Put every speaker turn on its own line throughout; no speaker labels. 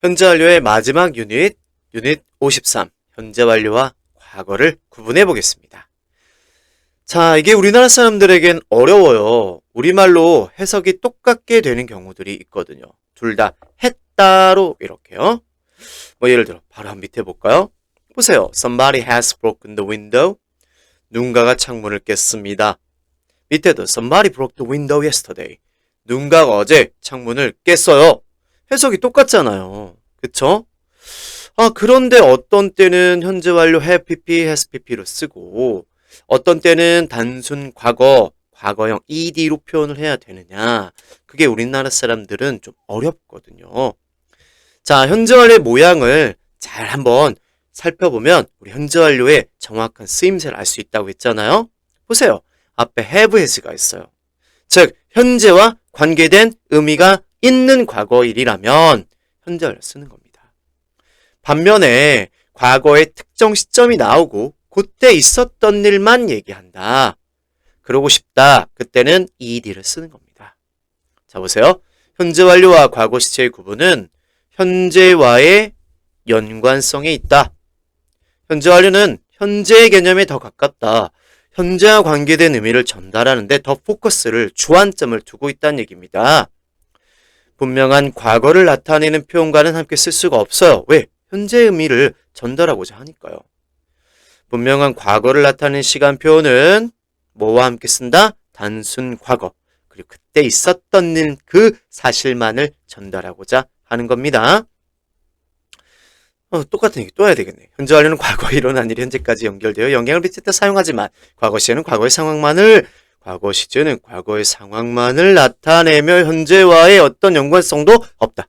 현재 완료의 마지막 유닛, 유닛 53. 현재 완료와 과거를 구분해 보겠습니다. 자, 이게 우리나라 사람들에겐 어려워요. 우리말로 해석이 똑같게 되는 경우들이 있거든요. 둘 다 했다로 이렇게요. 뭐 예를 들어 바로 한 밑에 볼까요? 보세요. Somebody has broken the window. 누군가가 창문을 깼습니다. 밑에도 Somebody broke the window yesterday. 누군가가 어제 창문을 깼어요. 해석이 똑같잖아요. 그쵸? 아, 그런데 어떤 때는 현재 완료 have pp, has pp로 쓰고 어떤 때는 단순 과거, 과거형 ed로 표현을 해야 되느냐. 그게 우리나라 사람들은 좀 어렵거든요. 자, 현재 완료의 모양을 잘 한번 살펴보면 우리 현재 완료의 정확한 쓰임새를 알 수 있다고 했잖아요. 보세요. 앞에 have has가 있어요. 즉, 현재와 관계된 의미가 있는 과거일이라면 현재 완료 쓰는 겁니다. 반면에 과거의 특정 시점이 나오고 그때 있었던 일만 얘기한다. 그러고 싶다. 그때는 ed를 쓰는 겁니다. 자, 보세요. 현재 완료와 과거 시제의 구분은 현재와의 연관성에 있다. 현재 완료는 현재의 개념에 더 가깝다. 현재와 관계된 의미를 전달하는데 더 포커스를 주안점을 두고 있다는 얘기입니다. 분명한 과거를 나타내는 표현과는 함께 쓸 수가 없어요. 왜? 현재의 의미를 전달하고자 하니까요. 분명한 과거를 나타내는 시간 표현은 뭐와 함께 쓴다? 단순 과거. 그리고 그때 있었던 일, 그 사실만을 전달하고자 하는 겁니다. 어, 똑같은 얘기 또 해야 되겠네. 현재 완료는 과거에 일어난 일이 현재까지 연결되어 영향을 미쳤다 사용하지만 과거 시제는 과거의 상황만을 과거 시제는 과거의 상황만을 나타내며 현재와의 어떤 연관성도 없다.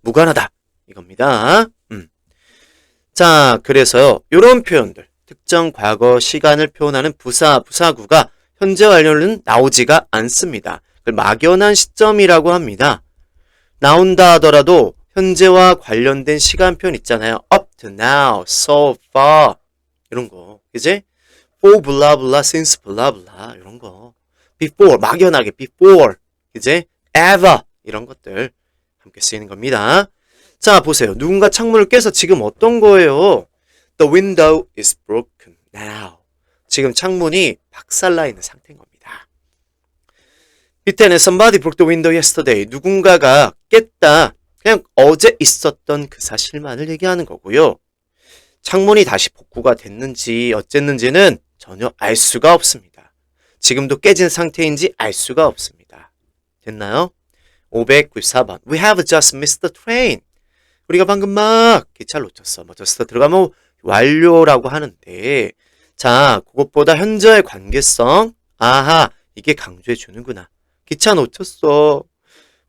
무관하다. 이겁니다. 음. 자, 그래서요. 요런 표현들. 특정 과거 시간을 표현하는 부사, 부사구가 현재 완료는 나오지가 않습니다. 그걸 막연한 시점이라고 합니다. 나온다 하더라도 현재와 관련된 시간 표현 있잖아요. up to now, so far 이런 거, 그지? for blah blah, since blah blah 이런 거, before 막연하게 before, 그지? ever 이런 것들 함께 쓰이는 겁니다. 자 보세요. 누군가 창문을 깨서 지금 어떤 거예요? The window is broken now. 지금 창문이 박살나 있는 상태인 겁니다. 밑에는 somebody broke the window yesterday. 누군가가 깼다. 그냥 어제 있었던 그 사실만을 얘기하는 거고요. 창문이 다시 복구가 됐는지 어쨌는지는 전혀 알 수가 없습니다. 지금도 깨진 상태인지 알 수가 없습니다. 됐나요? 594번. We have just missed the train. 우리가 방금 막 기차를 놓쳤어. 뭐 just 들어가면 완료라고 하는데 자, 그것보다 현재의 관계성. 아하, 이게 강조해 주는구나. 기차 놓쳤어.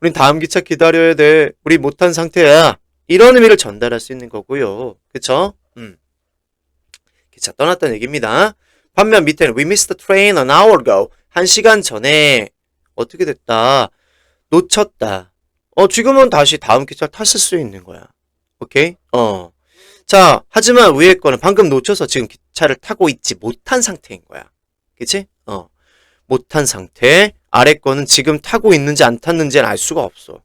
우린 다음 기차 기다려야 돼. 우리 못한 상태야. 이런 의미를 전달할 수 있는 거고요. 그쵸? 음. 기차 떠났다는 얘기입니다. 반면 밑에는 We missed the train an hour ago. 한 시간 전에 어떻게 됐다. 놓쳤다. 어, 지금은 다시 다음 기차 탔을 수 있는 거야. 오케이? 어. 자, 하지만 위에 거는 방금 놓쳐서 지금 기차를 타고 있지 못한 상태인 거야. 그치? 어. 못한 상태. 아래 거는 지금 타고 있는지 안 탔는지는 알 수가 없어.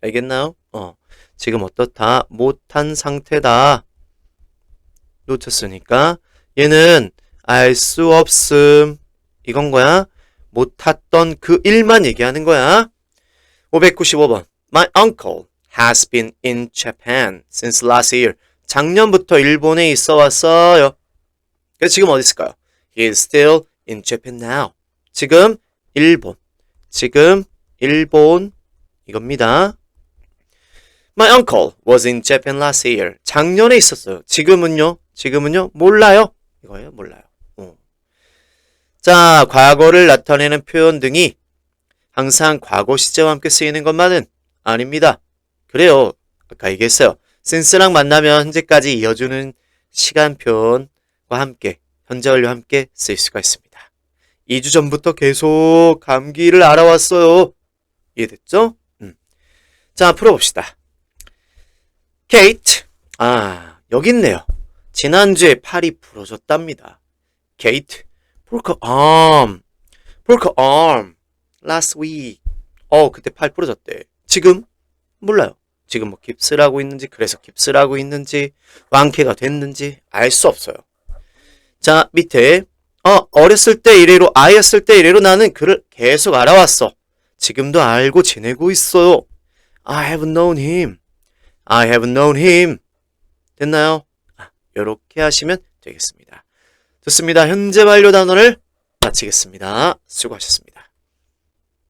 알겠나요? 어. 지금 어떻다? 못한 상태다. 놓쳤으니까. 얘는 알 수 없음. 이건 거야. 못 탔던 그 일만 얘기하는 거야. 595번. My uncle has been in Japan since last year. 작년부터 일본에 있어 왔어요. 그래서 지금 어디 있을까요? He is still in Japan now. 지금 일본. 지금 일본 이겁니다. My uncle was in Japan last year. 작년에 있었어요. 지금은요? 지금은요? 몰라요. 이거예요. 몰라요. 어. 자, 과거를 나타내는 표현 등이 항상 과거 시제와 함께 쓰이는 것만은 아닙니다. 그래요. 아까 얘기했어요. since랑 만나면 현재까지 이어주는 시간 표현과 함께 현재 완료 함께 쓰일 수가 있습니다. 2주 전부터 계속 감기를 알아왔어요. 이해됐죠? 음. 자, 풀어봅시다. 케이트. 아, 여기 있네요. 지난주에 팔이 부러졌답니다. 케이트. Broke her arm. broke arm. last week. 어, 그때 팔 부러졌대. 지금? 몰라요. 지금 뭐 깁스를 하고 있는지, 그래서 깁스를 하고 있는지, 완쾌가 됐는지 알 수 없어요. 자, 밑에, 어, 어렸을 때 이래로, 아이였을 때 이래로 나는 그를 계속 알아왔어. 지금도 알고 지내고 있어요. I have known him. I have known him. 됐나요? 아, 요렇게 하시면 되겠습니다. 좋습니다. 현재 완료 단어를 마치겠습니다. 수고하셨습니다.